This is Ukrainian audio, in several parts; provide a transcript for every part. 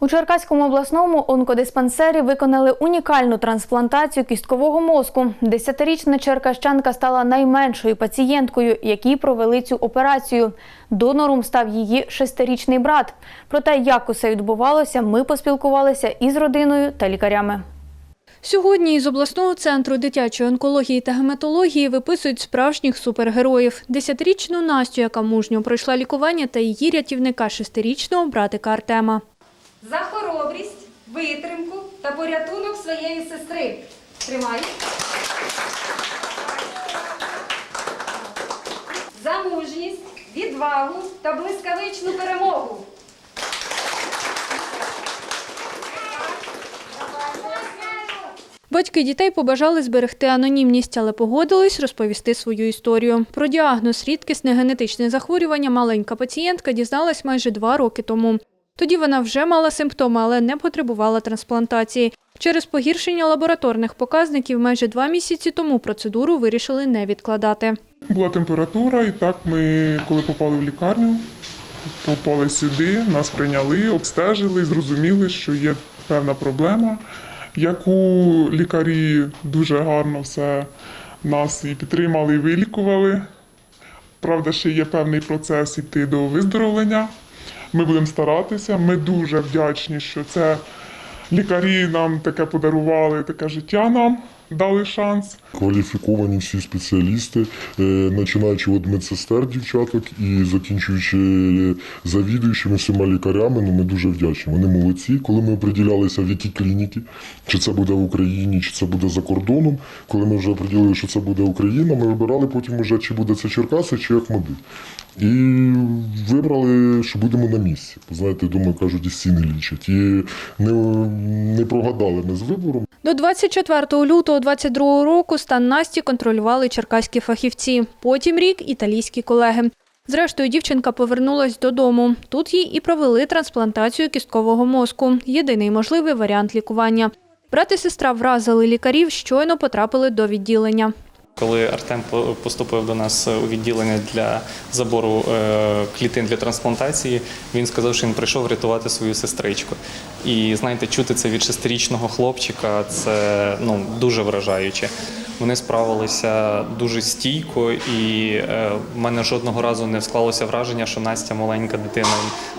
У Черкаському обласному онкодиспансері виконали унікальну трансплантацію кісткового мозку. Десятирічна черкащанка стала найменшою пацієнткою, якій провели цю операцію. Донором став її шестирічний брат. Про те, як усе відбувалося, ми поспілкувалися із родиною та лікарями. Сьогодні із обласного центру дитячої онкології та гематології виписують справжніх супергероїв. Десятирічну Настю, яка мужньо пройшла лікування, та її рятівника шестирічного братика Артема. За хоробрість, витримку та порятунок своєї сестри. Тримай. За мужність, відвагу та блискавичну перемогу. Батьки дітей побажали зберегти анонімність, але погодились розповісти свою історію. Про діагноз рідкісне генетичне захворювання маленька пацієнтка дізналась майже два роки тому. Тоді вона вже мала симптоми, але не потребувала трансплантації. Через погіршення лабораторних показників майже два місяці тому процедуру вирішили не відкладати. Була температура, і так ми, коли попали в лікарню, попали сюди, нас прийняли, обстежили, зрозуміли, що є певна проблема, яку лікарі дуже гарно все нас і підтримали, і вилікували. Правда, ще є певний процес іти до виздоровлення. Ми будемо старатися. Ми дуже вдячні, що це лікарі нам таке подарували, таке життя нам дали шанс. Кваліфіковані всі спеціалісти, е, починаючи від медсестер, дівчаток і закінчуючи е, завідуючими всіма лікарями, ну ми дуже вдячні. Вони молодці. Коли ми оприділялися, в які клініки, чи це буде в Україні, чи це буде за кордоном. Коли ми вже оприділили, що це буде Україна, ми вибирали потім уже, чи буде це Черкаси, чи Ахмади. І вибрали, що будемо на місці. Знаєте, думаю, кажуть, і стіни лічать. І не, не прогадали ми з вибором. До 24 лютого 22 року стан Насті контролювали черкаські фахівці. Потім рік італійські колеги. Зрештою, дівчинка повернулась додому. Тут їй і провели трансплантацію кісткового мозку. Єдиний можливий варіант лікування. Брат і сестра вразили лікарів, щойно потрапили до відділення. Коли Артем поступив до нас у відділення для забору е, клітин для трансплантації, він сказав, що він прийшов рятувати свою сестричку. І знаєте, чути це від шестирічного хлопчика це ну дуже вражаюче. Вони справилися дуже стійко, і е, в мене жодного разу не склалося враження, що Настя маленька дитина.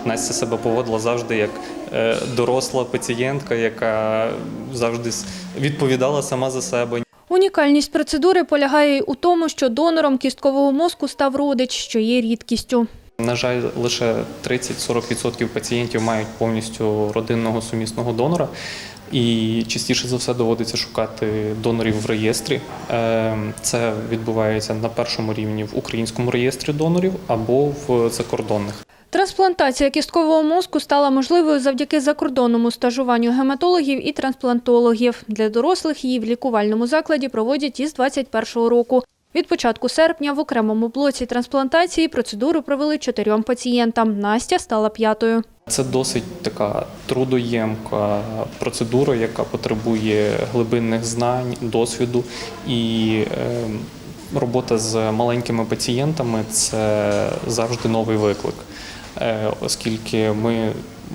Настя себе поводила завжди як е, доросла пацієнтка, яка завжди відповідала сама за себе. Унікальність процедури полягає у тому, що донором кісткового мозку став родич, що є рідкістю. На жаль, лише 30-40% пацієнтів мають повністю родинного сумісного донора, і частіше за все доводиться шукати донорів в реєстрі. Е, Це відбувається на першому рівні в українському реєстрі донорів або в закордонних. Трансплантація кісткового мозку стала можливою завдяки закордонному стажуванню гематологів і трансплантологів. Для дорослих її в лікувальному закладі проводять із 2021 року. Від початку серпня в окремому блоці трансплантації процедуру провели чотирьом пацієнтам. Настя стала п'ятою. Це досить така трудоємка процедура, яка потребує глибинних знань, досвіду і е, робота з маленькими пацієнтами це завжди новий виклик, оскільки ми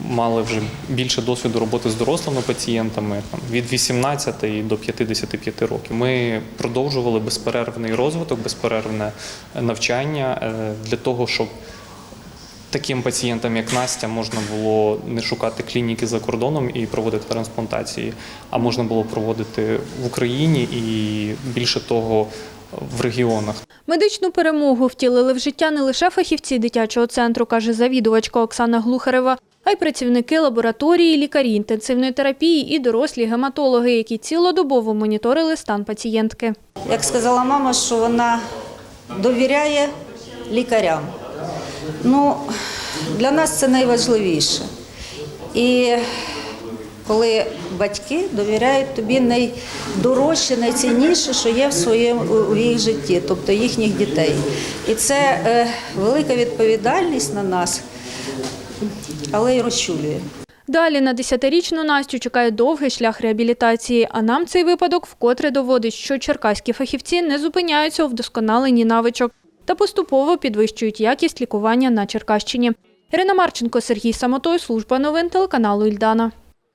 мали вже більше досвіду роботи з дорослими пацієнтами там, від 18 до 55 років. Ми продовжували безперервний розвиток, безперервне навчання е, для того, щоб таким пацієнтам, як Настя, можна було не шукати клініки за кордоном і проводити трансплантації, а можна було проводити в Україні і більше того в регіонах. Медичну перемогу втілили в життя не лише фахівці дитячого центру, каже завідувачка Оксана Глухарева, а й працівники лабораторії, лікарі інтенсивної терапії і дорослі гематологи, які цілодобово моніторили стан пацієнтки. Як сказала мама, що вона довіряє лікарям. Ну, для нас це найважливіше. І коли батьки довіряють тобі найдорожче, найцінніше, що є в своєму у їх житті, тобто їхніх дітей. І це е, велика відповідальність на нас, але й розчулює. Далі на 10-річну Настю чекає довгий шлях реабілітації, а нам цей випадок вкотре доводить, що черкаські фахівці не зупиняються у вдосконаленні навичок та поступово підвищують якість лікування на Черкащині. Ірина Марченко, Сергій Самотой, служба новин телеканалу Ільдана.